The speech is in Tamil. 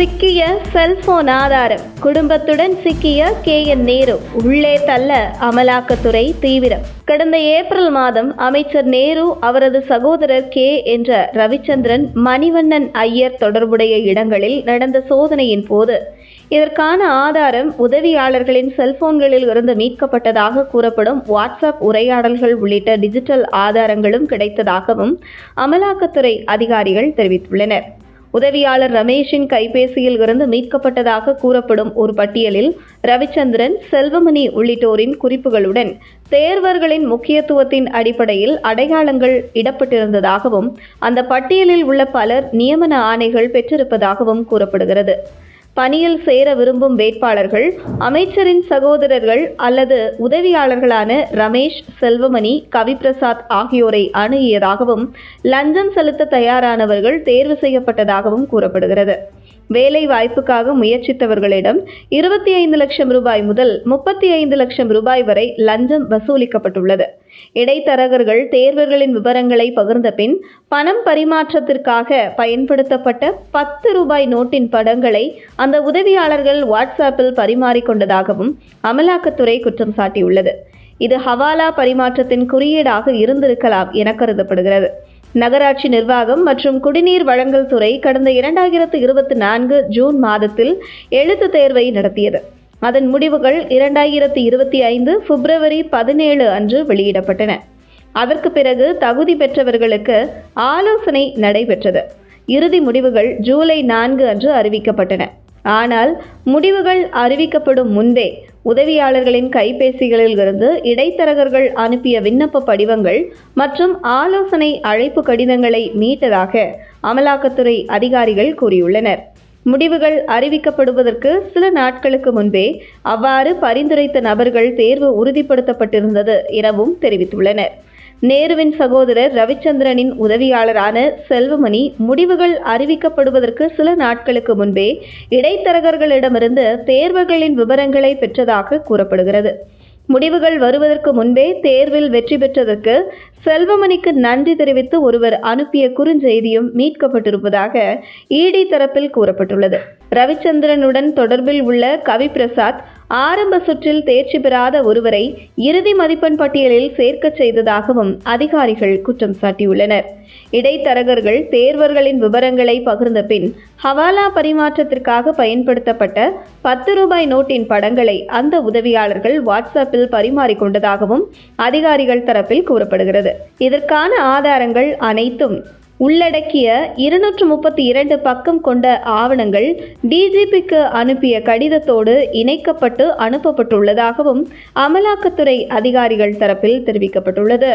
சிக்கிய செல்போன் ஆதாரம். குடும்பத்துடன் சிக்கிய கே என் நேரு. உள்ளே தள்ள அமலாக்கத்துறை தீவிரம். கடந்த ஏப்ரல் மாதம் அமைச்சர் நேரு அவரது சகோதரர் கே என்ற ரவிச்சந்திரன் மணிவண்ணன் ஐயர் தொடர்புடைய இடங்களில் நடந்த சோதனையின் போது இதற்கான ஆதாரம் உதவியாளர்களின் செல்போன்களில் இருந்து மீட்கப்பட்டதாக கூறப்படும் வாட்ஸ்அப் உரையாடல்கள் உள்ளிட்ட டிஜிட்டல் ஆதாரங்களும் கிடைத்ததாகவும் அமலாக்கத்துறை அதிகாரிகள் தெரிவித்துள்ளனர். உதவியாளர் ரமேஷின் கைபேசியில் இருந்து மீட்கப்பட்டதாக கூறப்படும் ஒரு பட்டியலில் ரவிச்சந்திரன் செல்வமணி உள்ளிட்டோரின் குறிப்புகளுடன் தேர்வர்களின் முக்கியத்துவத்தின் அடிப்படையில் அடையாளங்கள் இடப்பட்டிருந்ததாகவும் அந்த பட்டியலில் உள்ள பலர் நியமன ஆணைகள் பெற்றிருப்பதாகவும் கூறப்படுகிறது. பணியில் சேர விரும்பும் வேட்பாளர்கள் அமைச்சரின் சகோதரர்கள் அல்லது உதவியாளர்களான ரமேஷ் செல்வமணி கவிப்பிரசாத் ஆகியோரை அணுகியதாகவும் லஞ்சம் செலுத்த தயாரானவர்கள் தேர்வு செய்யப்பட்டதாகவும் கூறப்படுகிறது. வேலை வாய்ப்புக்காக முயற்சித்தவர்களிடம் இருபத்தி ஐந்து லட்சம் ரூபாய் முதல் முப்பத்தி ஐந்து லட்சம் ரூபாய் வரை லஞ்சம் வசூலிக்கப்பட்டுள்ளது. இடைத்தரகர்கள் தேர்வர்களின் விவரங்களை பகிர்ந்த பின் பணம் பரிமாற்றத்திற்காக பயன்படுத்தப்பட்ட பத்து ரூபாய் நோட்டின் படங்களை அந்த உதவியாளர்கள் வாட்ஸ்அப்பில் பரிமாறிக்கொண்டதாகவும் அமலாக்கத்துறை குற்றம் சாட்டியுள்ளது. இது ஹவாலா பரிமாற்றத்தின் குறியீடாக இருந்திருக்கலாம் என கருதப்படுகிறது. நகராட்சி நிர்வாகம் மற்றும் குடிநீர் வழங்கல் துறை கடந்த இரண்டாயிரத்து இருபத்தி நான்கு ஜூன் மாதத்தில் எழுத்து தேர்வை நடத்தியது. அதன் முடிவுகள் இரண்டாயிரத்து இருபத்தி ஐந்து பிப்ரவரி பதினேழு அன்று வெளியிடப்பட்டன. அதற்கு பிறகு தகுதி பெற்றவர்களுக்கு ஆலோசனை நடைபெற்றது. இறுதி முடிவுகள் ஜூலை நான்கு அன்று அறிவிக்கப்பட்டன. ஆனால் முடிவுகள் அறிவிக்கப்படும் முன்பே உதவியாளர்களின் கைபேசிகளில் இருந்து இடைத்தரகர்கள் அனுப்பிய விண்ணப்ப படிவங்கள் மற்றும் ஆலோசனை அழைப்பு கடிதங்களை மீட்டதாக அமலாக்கத்துறை அதிகாரிகள் கூறியுள்ளனர். முடிவுகள் அறிவிக்கப்படுவதற்கு சில நாட்களுக்கு முன்பே அவ்வாறு பரிந்துரைத்த நபர்கள் தேர்வு உறுதிப்படுத்தப்பட்டிருந்தது எனவும் தெரிவித்துள்ளனர். நேருவின் சகோதரர் ரவிச்சந்திரனின் உதவியாளரான செல்வமணி முடிவுகள் அறிவிக்கப்படுவதற்கு சில நாட்களுக்கு முன்பே இடைத்தரகர்களிடமிருந்து தேர்வுகளின் விவரங்களை பெற்றதாக கூறப்படுகிறது. முடிவுகள் வருவதற்கு முன்பே தேர்வில் வெற்றி பெற்றதற்கு செல்வமணிக்கு நன்றி தெரிவித்து ஒருவர் அனுப்பிய குறுஞ்செய்தியும் மீட்கப்பட்டிருப்பதாக இடி தரப்பில் கூறப்பட்டுள்ளது. ரவிச்சந்திரனுடன் தொடர்பில் உள்ள கவி பிரசாத் ஆரம்ப சுற்றில் தேர்ச்சி பெறாத ஒருவரை இறுதி மதிப்பெண் பட்டியலில் சேர்க்கச் செய்ததாகவும் அதிகாரிகள் குற்றம் சாட்டியுள்ளனர். இடைத்தரகர்கள் தேர்வர்களின் விவரங்களை பகிர்ந்த பின் ஹவாலா பரிமாற்றத்திற்காக பயன்படுத்தப்பட்ட பத்து ரூபாய் நோட்டின் படங்களை அந்த உதவியாளர்கள் வாட்ஸ்அப்பில் பரிமாறிக்கொண்டதாகவும் அதிகாரிகள் தரப்பில் கூறப்படுகிறது. இதற்கான ஆதாரங்கள் அனைத்தும் உள்ளடக்கிய இருநூற்று முப்பத்தி இரண்டு பக்கம் கொண்ட ஆவணங்கள் டிஜிபிக்கு அனுப்பிய கடிதத்தோடு இணைக்கப்பட்டு அனுப்பப்பட்டுள்ளதாகவும் அமலாக்கத்துறை அதிகாரிகள் தரப்பில் தெரிவிக்கப்பட்டுள்ளது.